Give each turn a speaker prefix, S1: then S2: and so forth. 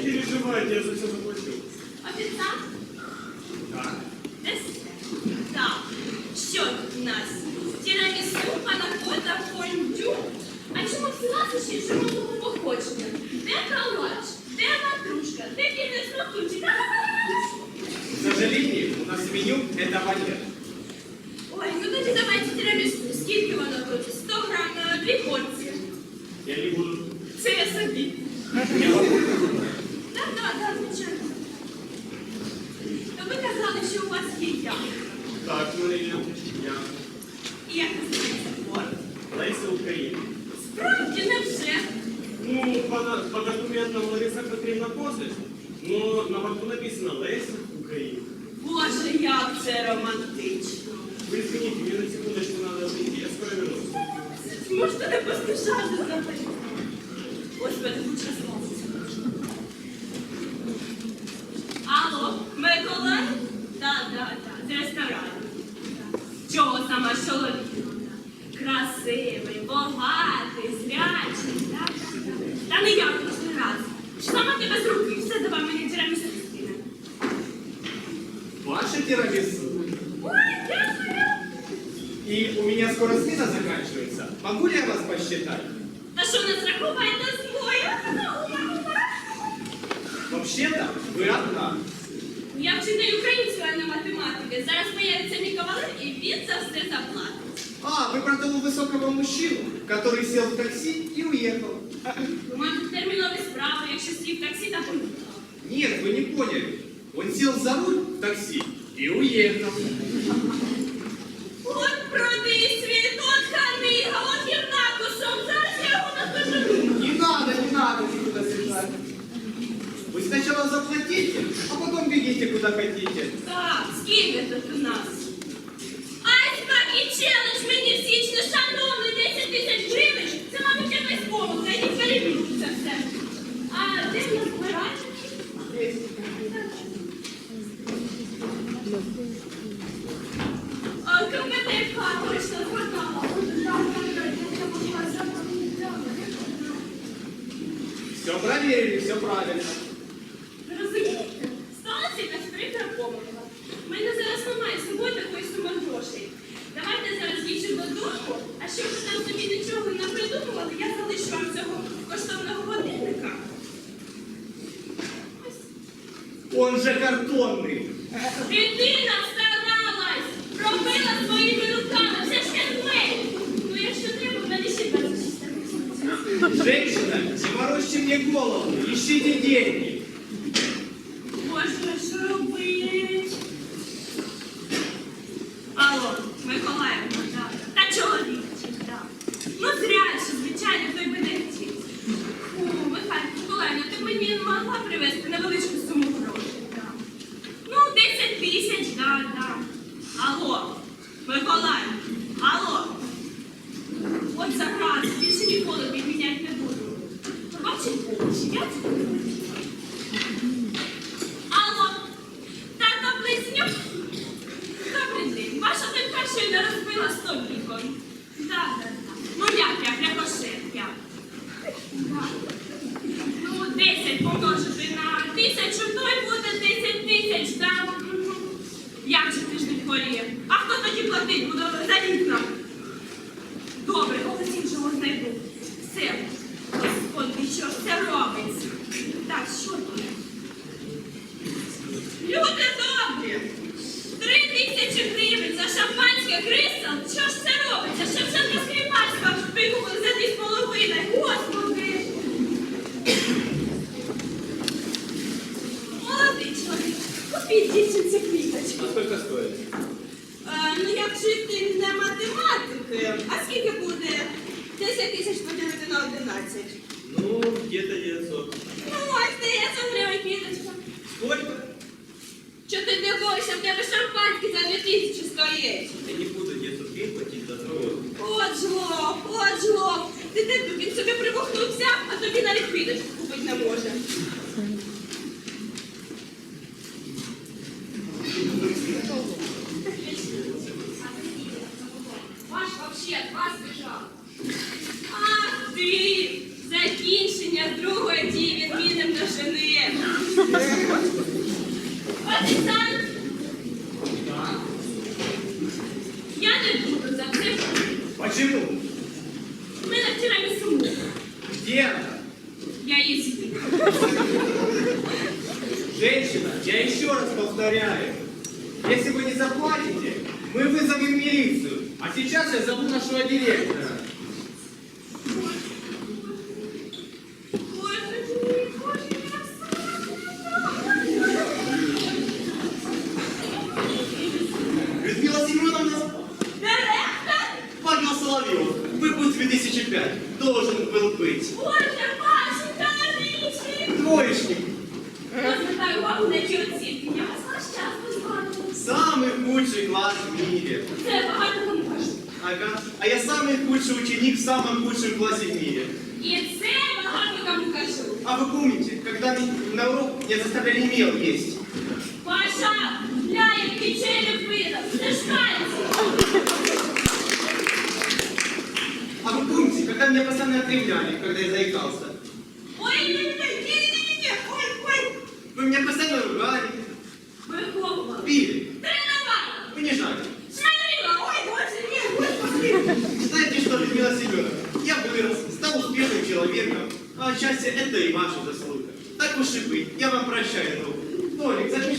S1: переживайте, я за все заплачу.
S2: Офіціант?
S1: Так.
S2: Десерт. Так. Що тут у нас? Тірамісу, панакота, фондю. А чому всі ласощі живого походження? Де калач? Де ватрушка? Де кінець смакуючий?
S1: К сожалению, у нас меню этого нет.
S2: Ой, ну тоді давайте тірамісу. Скільки воно тут? 100 грам на дві порції.
S1: Я не буду.
S2: Це я собі.
S1: Я могу.
S2: Так, так, так, звичайно. То ви казали, що у вас є я.
S1: Так, Марія, я
S2: І як називається твор?
S1: Леся України.
S2: Справді, невже?
S1: Ну, по, на- по документам Лариса Петрівна Косич, но на борту написано Леся Україна.
S2: Боже, як це романтично.
S1: Вы извините, мне на секундочку надо выйти, я скоро вернусь.
S2: Можете не поспішати запити. що не зрахуваєте свою?
S3: Вообще-то вы одна.
S2: Я вчитель української, а не математики. Зараз появиться мій кавалер і він за все заплатить.
S3: А, вы про того высокого мужчину, который сел в такси и уехал.
S2: У мене тут термінові справи, якщо сів таксі, та поїхав.
S3: Нет, вы не поняли. Он сел за руль в такси и уехал. потом бегите куда хотите.
S2: Так, скільки тут у нас? Айсберг і челендж мені в січні, шановний, 10 тисяч гривень. Це, мабуть, якась помилка, я не перевірю це все. А де в нас збирати? А, компетентка, точно, згадала.
S3: Все проверили, все правильно. Картонный.
S2: Дитина старалась, робила своїми руками, все ж хендмейд. Ну, якщо треба, в мене ще безпечність.
S3: Женщина, не морочьте мне голову, ищите деньги.
S2: Ніколи підміняти не буду. Побачить очі, я. Алло, тата близнюк? Добрий день. Ваша донька щойно розбила сто вікон. Так, так, так. Ну як я, як? Ну, 10 помножити на тисячу, то й буде 10 тисяч, так? Як же тиждень хворіє? А хто вчитель не математики, а скільки буде 10 тисяч поділити на 11?
S1: Ну, где-то 900.
S2: Ну, ось 900 гривень квіточка.
S1: Сколько?
S2: Що ти дивишся, в тебе шампанське за 2000 стоїть?
S1: Я не буду 900 гривен платить за здоровье.
S2: От жлоб, от жлоб. Ти де він собі прибухнувся, а тобі навіть квіточку купити не може. Ваш вообще от вас бежал. Ах ти! Закінчення другої дії відмінним до жени. Офіціант,
S4: Да.
S2: я не буду за це.
S4: Почему?
S2: У мене вчора місуму.
S4: Где она?
S2: Я її з'їм.
S4: Женщина, я еще раз повторяю. Если вы не заплатите, мы вызовем милицию. А сейчас я зову нашего директора.
S2: Боже мій, боже, я
S3: Людмила Семеновна,
S2: Директор?
S3: Павел Соловьев, выпуск 2005, должен был быть.
S2: Боже, ваші тарічі!
S4: Двоечник.
S2: Розвертаю увагу на ті оцінки.
S3: Самый худший класс в мире.
S2: Це багато кому кажу.
S3: Ага. А я самый худший ученик в самом худшем классе в мире.
S2: І це багато кому кажу.
S3: А вы помните, когда ми- на урок меня заставляли мел есть?
S2: Паша, гля, який череп видав. Це ж кальцій.
S3: А вы помните, когда меня постоянно окривляли, когда я заикался?
S2: Ой, ні, ні, ні, ні, ні, ні, ой, ой.
S3: Вы меня постоянно ругали, отчасти это и ваша заслуга. Так уж и быть, я вам прощаю, друг. Толик.
S2: Ой,